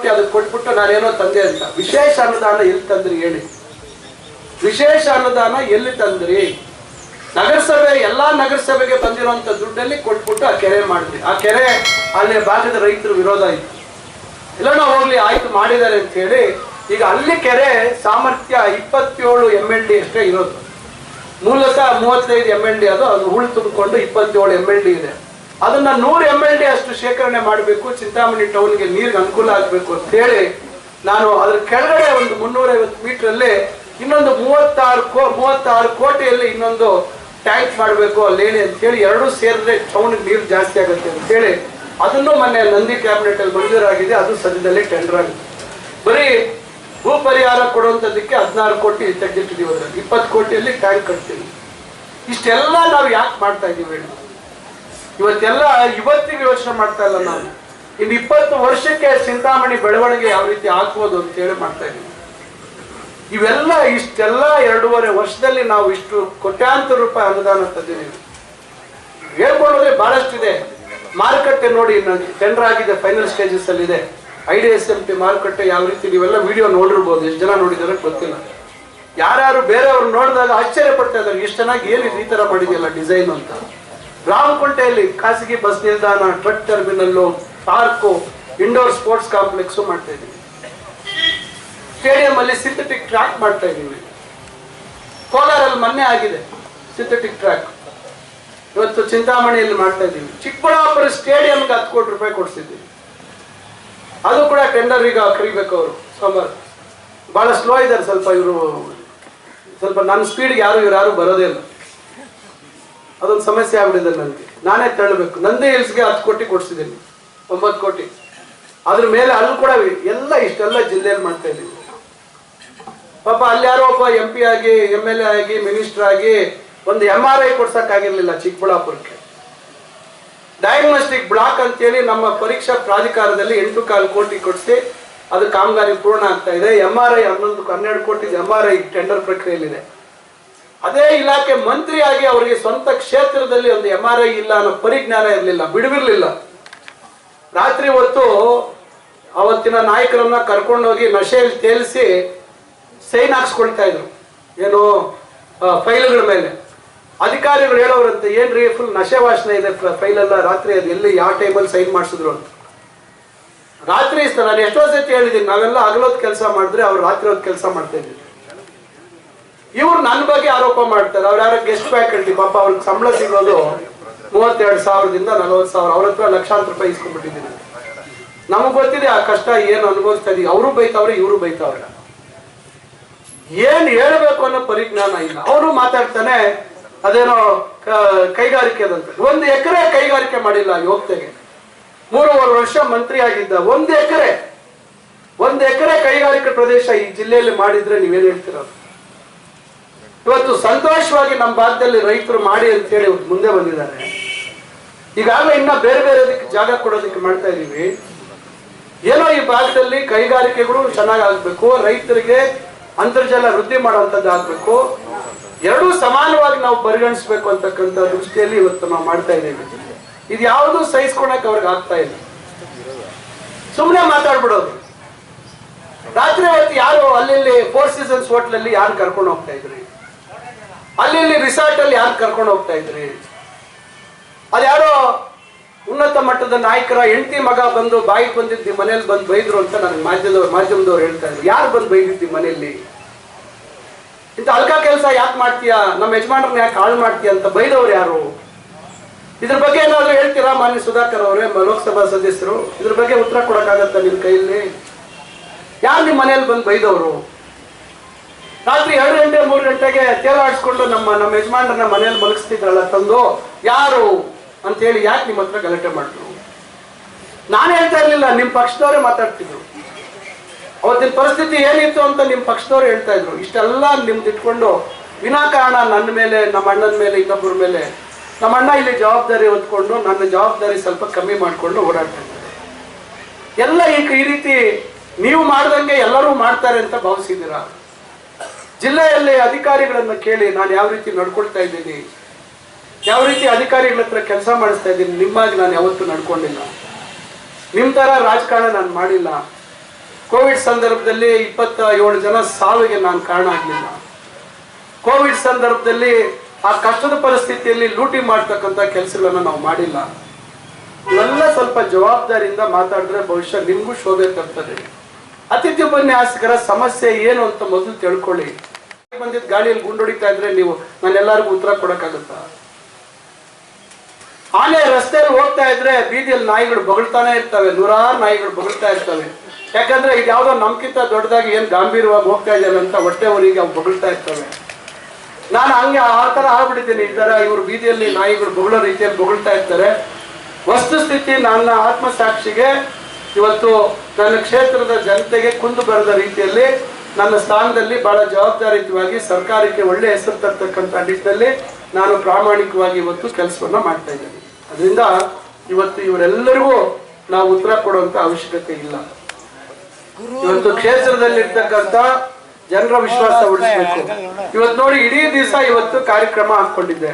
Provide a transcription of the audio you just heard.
ಕೋಟಿ ಅದಕ್ಕೆ ಕೊಟ್ಬಿಟ್ಟು ನಾನೇನೋ ತಂದೆ ಅಂತ. ವಿಶೇಷ ಅನುದಾನ ಎಲ್ಲಿ ತಂದ್ರಿ ಹೇಳಿ? ವಿಶೇಷ ಅನುದಾನ ಎಲ್ಲಿ ತಂದ್ರಿ? ನಗರಸಭೆ, ಎಲ್ಲಾ ನಗರಸಭೆಗೆ ಬಂದಿರುವಂತ ದುಡ್ಡಲ್ಲಿ ಕೊಟ್ಬಿಟ್ಟು ಆ ಕೆರೆ ಮಾಡಿದ್ರಿ. ಆ ಕೆರೆ, ಅಲ್ಲಿ ಭಾಗದ ರೈತರು ವಿರೋಧ ಇತ್ತು. ನಾವು ಹೋಗ್ಲಿ, ಆಯ್ತು ಮಾಡಿದ್ದಾರೆ ಅಂತ ಹೇಳಿ ಈಗ ಅಲ್ಲಿ ಕೆರೆ ಸಾಮರ್ಥ್ಯ ಇಪ್ಪತ್ತೇಳು ಎಂ ಎಲ್ ಡಿ ಅಷ್ಟೇ ಇರೋದು. ಮೂಲತಃ ಮೂವತ್ತೈದು ಎಂ ಎಲ್ ಡಿ ಅದು ಅದು ಹೂಳು ತುಂಬಿಕೊಂಡು ಇಪ್ಪತ್ತೇಳು ಎಂ ಎಲ್ ಡಿ ಇದೆ. ಅದನ್ನ ನೂರು ಎಂ ಎಲ್ ಡಿ ಅಷ್ಟು ಶೇಖರಣೆ ಮಾಡಬೇಕು, ಚಿಂತಾಮಣಿ ಟೌನ್ಗೆ ನೀರಿಗೆ ಅನುಕೂಲ ಆಗಬೇಕು ಅಂತ ಹೇಳಿ ನಾನು ಅದ್ರ ಕೆಳಗಡೆ ಒಂದು ಮುನ್ನೂರೈವತ್ತು ಮೀಟರಲ್ಲಿ ಇನ್ನೊಂದು ಮೂವತ್ತಾರು ಕೋ, ಮೂವತ್ತಾರು ಕೋಟಿಯಲ್ಲಿ ಇನ್ನೊಂದು ಟ್ಯಾಂಕ್ ಮಾಡಬೇಕು ಅಲ್ಲಿ ಹೇಳಿ ಅಂತ ಹೇಳಿ ಎರಡೂ ಸೇರಿದ್ರೆ ಟೌನ್ಗೆ ನೀರು ಜಾಸ್ತಿ ಆಗುತ್ತೆ ಅಂತ ಹೇಳಿ ಅದನ್ನು ಮೊನ್ನೆ ನಂದಿ ಕ್ಯಾಬಿನೆಟ್ ಅಲ್ಲಿ ಮಂಜೂರಾಗಿದೆ, ಅದು ಸದ್ಯದಲ್ಲೇ ಟೆಂಡರ್ ಆಗಿದೆ. ಬರೀ ಭೂ ಪರಿಹಾರ ಕೊಡುವಂಥದ್ದಕ್ಕೆ ಹದಿನಾರು ಕೋಟಿ ತೆಗೆದಿಟ್ಟಿದ್ದೀವಿ ಅದರಲ್ಲಿ, ಇಪ್ಪತ್ತು ಕೋಟಿಯಲ್ಲಿ ಟ್ಯಾಂಕ್ ಕಟ್ತೀವಿ. ಇಷ್ಟೆಲ್ಲ ನಾವು ಯಾಕೆ ಮಾಡ್ತಾ ಇದ್ದೀವಿ ಹೇಳಿ. ಇವತ್ತೆಲ್ಲ ಇವತ್ತಿಗೆ ಯೋಚನೆ ಮಾಡ್ತಾ ಇಲ್ಲ ನಾನು. ಇನ್ನು ಇಪ್ಪತ್ತು ವರ್ಷಕ್ಕೆ ಚಿಂತಾಮಣಿ ಬೆಳವಣಿಗೆ ಯಾವ ರೀತಿ ಆಗ್ಬೋದು ಅಂತ ಹೇಳಿ ಮಾಡ್ತಾ ಇದ್ದೀನಿ. ಇವೆಲ್ಲ ಇಷ್ಟೆಲ್ಲ ಎರಡೂವರೆ ವರ್ಷದಲ್ಲಿ ನಾವು ಇಷ್ಟು ಕೋಟ್ಯಾಂತರ ರೂಪಾಯಿ ಅನುದಾನ ತಂದಿದ್ದೀವಿ. ಬಹಳಷ್ಟು ಬಹಳಷ್ಟಿದೆ. ಮಾರುಕಟ್ಟೆ ನೋಡಿ ಟೆಂಡರ್ ಆಗಿದೆ ಫೈನಲ್ ಸ್ಟೇಜಸ್ ಅಲ್ಲಿ ಇದೆ. I D S M P ಮಾರುಕಟ್ಟೆ ಯಾವ ರೀತಿ ನೀವೆಲ್ಲ ವಿಡಿಯೋ ನೋಡಿರ್ಬೋದು, ಎಷ್ಟು ಜನ ನೋಡಿದಾರೆ ಗೊತ್ತಿಲ್ಲ. ಯಾರ್ಯಾರು ಬೇರೆಯವ್ರು ನೋಡಿದಾಗ ಆಶ್ಚರ್ಯ ಪಡ್ತಾ ಇದ್ದಾರೆ, ಎಷ್ಟು ಚೆನ್ನಾಗಿ ಏನು ಈ ಥರ ಮಾಡಿದೆಯಲ್ಲ ಡಿಸೈನ್ ಅಂತ. ರಾಮಕುಂಟೆಯಲ್ಲಿ ಖಾಸಗಿ ಬಸ್ ನಿಲ್ದಾಣ truck terminal park indoor sports complex ಮಾಡ್ತಾ ಇದ್ದೀವಿ ಸ್ಟೇಡಿಯಂ ಅಲ್ಲಿ ಸಿಂಥೆಟಿಕ್ ಟ್ರ್ಯಾಕ್ ಮಾಡ್ತಾ ಇದ್ದೀವಿ ಕೋಲಾರಲ್ಲಿ ಮೊನ್ನೆ ಆಗಿದೆ ಸಿಂಥೆಟಿಕ್ ಟ್ರ್ಯಾಕ್ ಇವತ್ತು ಚಿಂತಾಮಣಿಯಲ್ಲಿ ಮಾಡ್ತಾ ಇದ್ದೀವಿ ಚಿಕ್ಕಬಳ್ಳಾಪುರ ಸ್ಟೇಡಿಯಂಗೆ ಹತ್ತು ಕೋಟಿ ರೂಪಾಯಿ ಕೊಡ್ಸಿದ್ದೀವಿ ಅದು ಕೂಡ ಟೆಂಡರ್ ಈಗ ಕರಿಬೇಕು ಅವರು, ಸೋಮವಾರ. ಬಹಳ ಸ್ಲೋ ಇದ್ದಾರೆ ಸ್ವಲ್ಪ ಇವರು. ಸ್ವಲ್ಪ ನನ್ನ ಸ್ಪೀಡ್ಗೆ ಯಾರು, ಇವ್ರು ಯಾರು ಬರೋದೇ ಇಲ್ಲ. ಅದೊಂದು ಸಮಸ್ಯೆ ಆಗ್ಬಿಟ್ಟಿದೆ ನನಗೆ. ನಾನೇ ತಳ್ಳಬೇಕು. ನಂದೇ ಹಿಲ್ಸ್ಗೆ ಹತ್ತು ಕೋಟಿ ಕೊಡ್ಸಿದ್ದೀನಿ. ಒಂಬತ್ತು ಕೋಟಿ. ಅದ್ರ ಮೇಲೆ ಅಲ್ಲಿ ಕೂಡ ಎಲ್ಲ ಇಷ್ಟೆಲ್ಲ ಜಿಲ್ಲೆಯಲ್ಲಿ ಮಾಡ್ತಾ ಇದ್ದೀನಿ. ಪಾಪ ಅಲ್ಲಿ ಯಾರೋ ಒಬ್ಬ ಎಂ ಪಿ ಆಗಿ ಎಂ ಎಲ್ ಎ ಆಗಿ ಮಿನಿಸ್ಟರ್ ಆಗಿ ಒಂದು ಎಂ ಆರ್ ಐ ಕೊಡ್ಸಕ್ಕಾಗಿರ್ಲಿಲ್ಲ ಚಿಕ್ಕಬಳ್ಳಾಪುರಕ್ಕೆ. ಡಯಾಗ್ನೋಸ್ಟಿಕ್ ಬ್ಲಾಕ್ ಅಂತೇಳಿ ನಮ್ಮ ಪರೀಕ್ಷಾ ಪ್ರಾಧಿಕಾರದಲ್ಲಿ ಎಂಟು ಕಾಲು ಕೋಟಿ ಕೊಡಿಸಿ ಅದು ಕಾಮಗಾರಿ ಪೂರ್ಣ ಆಗ್ತಾ ಇದೆ. ಎಂ ಆರ್ ಐ ಹನ್ನೊಂದು, ಹನ್ನೆರಡು ಕೋಟಿ ಎಂ ಆರ್ ಐ ಟೆಂಡರ್ ಪ್ರಕ್ರಿಯೆಯಲ್ಲಿದೆ. ಅದೇ ಇಲಾಖೆ ಮಂತ್ರಿಯಾಗಿ ಅವರಿಗೆ ಸ್ವಂತ ಕ್ಷೇತ್ರದಲ್ಲಿ ಒಂದು ಎಂ ಆರ್ ಐ ಇಲ್ಲ ಅನ್ನೋ ಪರಿಜ್ಞಾನ ಇರಲಿಲ್ಲ, ಬಿಡುವಿರ್ಲಿಲ್ಲ. ರಾತ್ರಿ ಹೊತ್ತು ಅವತ್ತಿನ ನಾಯಕರನ್ನ ಕರ್ಕೊಂಡೋಗಿ ನಶೆಯಲ್ಲಿ ತೇಲಿಸಿ ಸೈನ್ ಹಾಕ್ಸ್ಕೊಳ್ತಾ ಇದ್ರು. ಏನು ಫೈಲ್ಗಳ ಮೇಲೆ. ಅಧಿಕಾರಿಗಳು ಹೇಳೋರಂತೆ ಏನ್ರಿ ಫುಲ್ ನಶೆ ವಾಸನೆ ಇದೆ ಫೈಲ್ ಎಲ್ಲ ರಾತ್ರಿ ಅದು ಎಲ್ಲಿ, ಯಾವ ಟೈಮಲ್ಲಿ ಸೈನ್ ಮಾಡಿಸಿದ್ರು ಅಂತ. ರಾತ್ರಿ ನಾನು ಎಷ್ಟೋ ಸತಿ ಹೇಳಿದ್ದೀನಿ, ನಾವೆಲ್ಲ ಹಗಲೊತ್ತು ಕೆಲಸ ಮಾಡಿದ್ರೆ ಅವ್ರು ರಾತ್ರಿ ಹೊತ್ತು ಕೆಲಸ ಮಾಡ್ತಾ ಇದ್ದೀವಿ ಇವ್ರು ನನ್ನ ಬಗ್ಗೆ ಆರೋಪ ಮಾಡ್ತಾರೆ. ಅವ್ರು ಯಾರೋ ಗೆಸ್ಟ್ ಫ್ಯಾಕಲ್ಟಿ ಪಾಪ ಅವ್ರಿಗೆ ಸಂಬಳ ಸಿಗೋದು ಮೂವತ್ತೆರಡು ಸಾವಿರದಿಂದ ನಲವತ್ತು ಸಾವಿರ. ಅವ್ರ ಹತ್ರ ಲಕ್ಷಾಂತರ ರೂಪಾಯಿ ಇಸ್ಕೊಂಡ್ಬಿಟ್ಟಿದ್ದೀನಿ. ನಮಗ್ ಗೊತ್ತಿದೆ ಆ ಕಷ್ಟ ಏನು ಅನುಭವಿಸ್ತಾ ಇದೀವಿ. ಅವರು ಬೈತಾವ್ರೆ, ಇವರು ಬೈತಾವ್ರೆ. ಏನ್ ಹೇಳ್ಬೇಕು ಅನ್ನೋ ಪರಿಜ್ಞಾನ ಇಲ್ಲ. ಅವರು ಮಾತಾಡ್ತಾನೆ ಅದೇನೋ ಕ- ಕೈಗಾರಿಕೆ ಅಂತ. ಒಂದು ಎಕರೆ ಕೈಗಾರಿಕೆ ಮಾಡಿಲ್ಲ ಯೋಗ್ತೆಗೆ. ಮೂರುವರೆ ವರ್ಷ ಮಂತ್ರಿ ಆಗಿದ್ದ ಒಂದು ಎಕರೆ. ಒಂದು ಎಕರೆ ಕೈಗಾರಿಕೆ ಪ್ರದೇಶ ಈ ಜಿಲ್ಲೆಯಲ್ಲಿ ಮಾಡಿದ್ರೆ ನೀವೇನ್ ಹೇಳ್ತೀರ? ಇವತ್ತು ಸಂತೋಷವಾಗಿ ನಮ್ಮ ಭಾಗದಲ್ಲಿ ರೈತರು ಮಾಡಿ ಅಂತ ಹೇಳಿ ಮುಂದೆ ಬಂದಿದ್ದಾರೆ. ಈಗಾಗಲೇ ಇನ್ನ ಬೇರೆ ಬೇರೆ ಜಾಗ ಕೊಡೋದಕ್ಕೆ ಮಾಡ್ತಾ ಇದೀವಿ. ಏನೋ ಈ ಭಾಗದಲ್ಲಿ ಕೈಗಾರಿಕೆಗಳು ಚೆನ್ನಾಗಿ ಆಗ್ಬೇಕು ರೈತರಿಗೆ ಅಂತರ್ಜಲ ವೃದ್ಧಿ ಮಾಡುವಂಥದ್ದು ಆಗ್ಬೇಕು. ಎರಡೂ ಸಮಾನವಾಗಿ ನಾವು ಪರಿಗಣಿಸ್ಬೇಕು ಅಂತಕ್ಕಂಥ ದೃಷ್ಟಿಯಲ್ಲಿ ಇವತ್ತು ನಾವು ಮಾಡ್ತಾ ಇದ್ದೀವಿ ಇದು ಯಾವುದು ಸಹಿಸ್ಕೊಳಕ್ ಅವ್ರಿಗೆ ಆಗ್ತಾ ಇಲ್ಲ. ಸುಮ್ಮನೆ ಮಾತಾಡ್ಬಿಡೋದು. ರಾತ್ರಿ ಹೊತ್ತು ಯಾರು ಅಲ್ಲಿ ಫೋರ್ ಸೀಸನ್ಸ್ ಹೋಟ್ಲಲ್ಲಿ ಯಾರು ಕರ್ಕೊಂಡು ಹೋಗ್ತಾ ಇದ್ರಿ? ಅಲ್ಲಿ ರಿಸಾರ್ಟ್ ಅಲ್ಲಿ ಯಾರು ಕರ್ಕೊಂಡು ಹೋಗ್ತಾ ಇದ್ರಿ? ಅದ್ಯಾರೋ ಉನ್ನತ ಮಟ್ಟದ ನಾಯಕರ ಹೆಂಡತಿ ಮಗ ಬಂದು ಬಾಯಿಗೆ ಬಂದಿದ್ದಿ ಮನೇಲಿ ಬಂದು ಬೈದ್ರು ಅಂತ ನನಗೆ ಮಾಧ್ಯಮದವ್ರು ಮಾಧ್ಯಮದವ್ರು ಹೇಳ್ತಾ ಇದ್ರು. ಯಾರು ಬಂದು ಬೈದಿದ್ದಿ ಮನೆಯಲ್ಲಿ? ಇಂಥ ಅಲ್ಕ ಕೆಲಸ ಯಾಕೆ ಮಾಡ್ತೀಯಾ? ನಮ್ಮ ಯಜಮಾನ್ರನ್ನ ಯಾಕೆ ಹಾಳು ಮಾಡ್ತೀಯ ಅಂತ ಬೈದವ್ರು ಯಾರು? ಇದ್ರ ಬಗ್ಗೆ ಏನಾದ್ರು ಹೇಳ್ತೀರಾ ಮಾನ್ಯ ಸುಧಾಕರ್ ಅವರೇ ಲೋಕಸಭಾ ಸದಸ್ಯರು? ಇದ್ರ ಬಗ್ಗೆ ಉತ್ತರ ಕೊಡಕ್ಕಾಗತ್ತ ನಿಮ್ಮ ಕೈಯಲ್ಲಿ? ಯಾರು ನಿಮ್ಮ ಮನೇಲಿ ಬಂದು ಬೈದವರು? ರಾತ್ರಿ ಎರಡು ಗಂಟೆ, ಮೂರು ಗಂಟೆಗೆ ತೇಲಾಡಿಸ್ಕೊಂಡು ನಮ್ಮ ನಮ್ಮ ಯಜಮಾನ್ರನ್ನ ಮನೆಯಲ್ಲಿ ಮಲಗಿಸ್ತಿದ್ರಲ್ಲ ತಂದು, ಯಾರು ಅಂತ ಹೇಳಿ ಯಾಕೆ ನಿಮ್ಮ ಹತ್ರ ಗಲಾಟೆ ಮಾಡಿದ್ರು? ನಾನು ಹೇಳ್ತಾ ಇರಲಿಲ್ಲ ನಿಮ್ಮ ಪಕ್ಷದವರೇ ಮಾತಾಡ್ತಿದ್ರು. ಅವತ್ತಿನ ಪರಿಸ್ಥಿತಿ ಏನಿತ್ತು ಅಂತ ನಿಮ್ಮ ಪಕ್ಷದವ್ರು ಹೇಳ್ತಾ ಇದ್ರು. ಇಷ್ಟೆಲ್ಲ ನಿಮ್ದು ಇಟ್ಕೊಂಡು ವಿನಾಕಾರಣ ನನ್ನ ಮೇಲೆ, ನಮ್ಮ ಅಣ್ಣನ ಮೇಲೆ, ಇನ್ನೊಬ್ಬರ ಮೇಲೆ. ನಮ್ಮ ಅಣ್ಣ ಇಲ್ಲಿ ಜವಾಬ್ದಾರಿ ಹೊತ್ಕೊಂಡು, ನನ್ನ ಜವಾಬ್ದಾರಿ ಸ್ವಲ್ಪ ಕಮ್ಮಿ ಮಾಡಿಕೊಂಡು ಓಡಾಡ್ತಾ ಎಲ್ಲ ಈ ರೀತಿ ನೀವು ಮಾಡ್ದಂಗೆ ಎಲ್ಲರೂ ಮಾಡ್ತಾರೆ ಅಂತ ಭಾವಿಸಿದ್ದೀರಾ? ಜಿಲ್ಲೆಯಲ್ಲಿ ಅಧಿಕಾರಿಗಳನ್ನು ಕೇಳಿ ನಾನು ಯಾವ ರೀತಿ ನಡ್ಕೊಳ್ತಾ ಇದ್ದೀನಿ, ಯಾವ ರೀತಿ ಅಧಿಕಾರಿಗಳ ಹತ್ರ ಕೆಲಸ ಮಾಡಿಸ್ತಾ ಇದ್ದೀನಿ, ನಿಮ್ಮಾಗಿ ನಾನು ಯಾವತ್ತೂ ನಡ್ಕೊಂಡಿಲ್ಲ. ನಿಮ್ಮ ಥರ ರಾಜಕಾರಣ ನಾನು ಮಾಡಿಲ್ಲ. ಕೋವಿಡ್ ಸಂದರ್ಭದಲ್ಲಿ ಇಪ್ಪತ್ತ ಏಳು ಜನ ಸಾವಿಗೆ ನಾನು ಕಾರಣ ಆಗಲಿಲ್ಲ. ಕೋವಿಡ್ ಸಂದರ್ಭದಲ್ಲಿ ಆ ಕಷ್ಟದ ಪರಿಸ್ಥಿತಿಯಲ್ಲಿ ಲೂಟಿ ಮಾಡ್ತಕ್ಕಂಥ ಕೆಲಸಗಳನ್ನು ನಾವು ಮಾಡಿಲ್ಲ. ಇವೆಲ್ಲ ಸ್ವಲ್ಪ ಜವಾಬ್ದಾರಿಯಿಂದ ಮಾತಾಡಿದ್ರೆ ಬಹುಶಃ ನಿಮಗೂ ಶೋಭೆ ತರ್ತದೆ. ಅತಿಥಿ ಉಪನ್ಯಾಸಕರ ಸಮಸ್ಯೆ ಏನು ಅಂತ ಮೊದಲು ತಿಳ್ಕೊಳ್ಳಿ. ಬಂದಿದ್ದ ಗಾಳಿಯಲ್ಲಿ ಗುಂಡೊಡಿತಾ ಇದ್ರೆ ನೀವು ನಾನು ಎಲ್ಲರಿಗೂ ಉತ್ತರ ಕೊಡಕ್ಕಾಗುತ್ತಾ? ಆನೆ ರಸ್ತೆಯಲ್ಲಿ ಹೋಗ್ತಾ ಇದ್ರೆ ಬೀದಿಯಲ್ಲಿ ನಾಯಿಗಳು ಬಗಳ್ತಾನೆ ಇರ್ತವೆ, ನೂರಾರು ನಾಯಿಗಳು ಬಗಳ್ತಾ ಇರ್ತವೆ. ಯಾಕಂದ್ರೆ ಇದು ಯಾವುದೋ ನಮ್ಗಿಂತ ದೊಡ್ಡದಾಗಿ ಏನ್ ಗಾಂಭೀರ್ಯವಾಗಿ ಹೋಗ್ತಾ ಇದೆಯಲ್ಲ ಅಂತ ಹೊಟ್ಟೆ ಊರಿಗೆ ಅವು ಬೊಗಳ್ತಾ ಇರ್ತವೆ. ನಾನು ಹಂಗೆ ಆ ತರ ಆಗ್ಬಿಟ್ಟಿದ್ದೀನಿ, ಈ ತರ ಇವ್ರು ಬೀದಿಯಲ್ಲಿ ನಾಯಿಗಳು ಬೊಗಳೋ ರೀತಿಯಲ್ಲಿ ಬೊಗಳ್ತಾ ಇರ್ತಾರೆ. ವಸ್ತುಸ್ಥಿತಿ ನನ್ನ ಆತ್ಮಸಾಕ್ಷಿಗೆ ಇವತ್ತು ನನ್ನ ಕ್ಷೇತ್ರದ ಜನತೆಗೆ ಕುಂದು ಬರದ ರೀತಿಯಲ್ಲಿ ನನ್ನ ಸ್ಥಾನದಲ್ಲಿ ಬಹಳ ಜವಾಬ್ದಾರಿಯುತವಾಗಿ ಸರ್ಕಾರಕ್ಕೆ ಒಳ್ಳೆ ಹೆಸರು ತರ್ತಕ್ಕಂಥ ನಿಟ್ಟಿನಲ್ಲಿ ನಾನು ಪ್ರಾಮಾಣಿಕವಾಗಿ ಇವತ್ತು ಕೆಲಸವನ್ನ ಮಾಡ್ತಾ ಇದ್ದೇನೆ. ಅದರಿಂದ ಇವತ್ತು ಇವರೆಲ್ಲರಿಗೂ ನಾವು ಉತ್ತರ ಕೊಡುವಂತ ಅವಶ್ಯಕತೆ ಇಲ್ಲ. ಇವತ್ತು ಕ್ಷೇತ್ರದಲ್ಲಿ ಇರ್ತಕ್ಕಂಥ ಜನರ ವಿಶ್ವಾಸ ಉಳಿಸಬೇಕು. ಇವತ್ತು ನೋಡಿ ಇಡೀ ದಿವಸ ಇವತ್ತು ಕಾರ್ಯಕ್ರಮ ಹಾಕೊಂಡಿದ್ದೆ